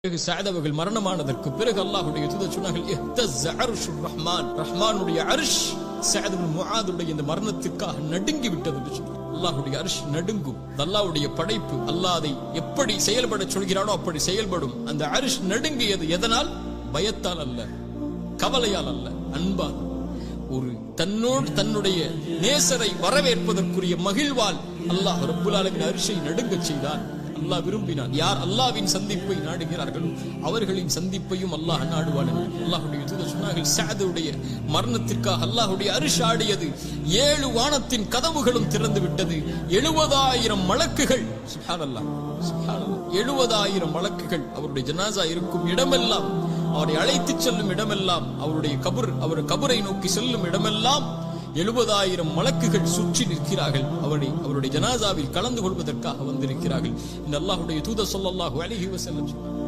பிறகு சாயத் அவர்கள் மரணமானதற்கு பிறகு அல்லாஹுடைய தூதர் சொன்னார்கள் இஹ்தஸ்ஸ ரஹ்மான். ரஹ்மானுடைய அர்ஷ் சாயத் இப்னு முஆதுடைய இந்த மரணத்திற்காக நடுங்கி விட்டது என்று சொன்னார். அல்லாஹ்வுடைய அர்ஷ் நடுங்கும். அது அல்லாஹ்வுடைய படைப்பு. அல்லாதை எப்படி செயல்பட சொல்கிறானோ அப்படி செயல்படும். அந்த அர்ஷ் நடுங்கியது எதனால்? பயத்தால் அல்ல. கவலையால் அல்ல. அன்பால். ஒரு தன்னோடு தன்னுடைய நேசரை வரவேற்பதற்குரிய மகிழ்வால் அல்லாஹ் ரப்புல் ஆலமின் அரிசை நடுங்கச் செய்தான். அல்லாஹ் விரும்பினான். யார் அல்லாவின் சந்திப்பை நாடுகிறார்களோ அவர்களின் சந்திப்பையும் அல்லாஹ் நாடுவான் அல்லாஹுடைய தூதர் சொன்னார்கள். சாதுடைய மரணத்திற்காக அல்லாஹுடைய அரிசி ஆடியது ஏழு வானத்தின் கதவுகளும் திறந்து விட்டது. எழுபதாயிரம் மலக்குகள். சுப்ஹானல்லாஹ் எழுபதாயிரம் வழக்குகள் அவருடைய ஜனாசா இருக்கும் இடமெல்லாம் அவரை அழைத்துச் செல்லும் இடமெல்லாம் அவருடைய கபர் அவர் கபரை நோக்கி செல்லும் இடமெல்லாம் எழுபதாயிரம் மலக்குகள் சுற்றி நிற்கிறார்கள். அவரை அவருடைய ஜனாசாவில் கலந்து கொள்வதற்காக வந்திருக்கிறார்கள். இந்த அல்லாஹுடைய தூத ஸல்லல்லாஹு அழகி வஸல்லம் சொன்னார்.